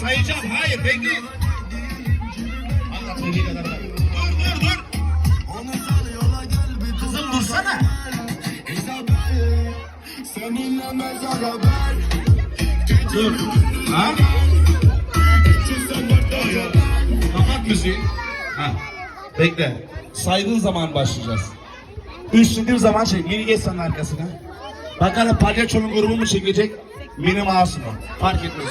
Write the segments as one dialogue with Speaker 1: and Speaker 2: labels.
Speaker 1: Sayacağım. Hayır bekleyin. Anlatmadığı kadar var. Dur dur dur. Kızım dursana. Dur. Ha? Kapat müziği. Ha. Bekle. Saydığın zaman başlayacağız. Üçlediğim zaman şey, mini geç senin arkasına. Bakalım palyaçonun grubu mu çekecek? Mini masum Fark etmez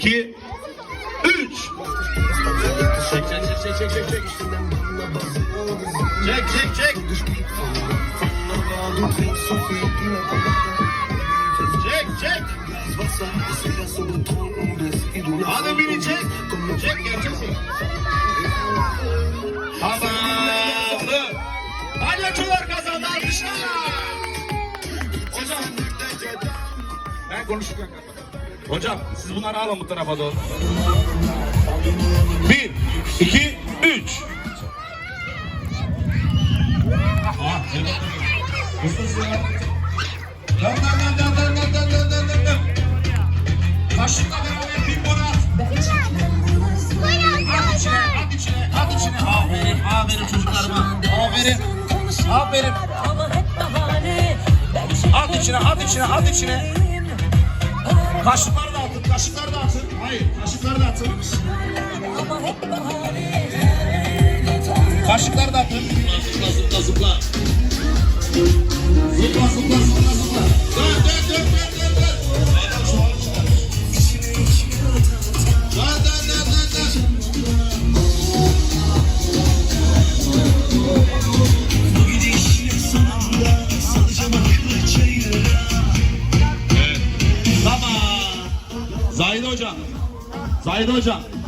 Speaker 1: iki, Üç. Çek çek çek çek çek çek çek. Çek çek çek. Çek çek. Hadi beni çek. Çek gerçekten. Kazandı. Palyaçolar kazandı alkışlar. Hocam. Ben konuşurken kapat. Hocam siz bunları alın bu tarafa doğru. Bir, iki, üç. Dön dön dön dön dön dön dön dön dön dön dön. Kaşıkla beraber bir bola. At içine, at içine, at içine. Aferin, aferin çocuklarıma. Aferin, aferin. At içine, at içine, at içine. Kaşıkları da atın, kaşıkları da atın. Hayır, kaşıkları da atın. Kaşıkları da atın. Zıpla, zıpla, Zahide hocam. Zahide hocam.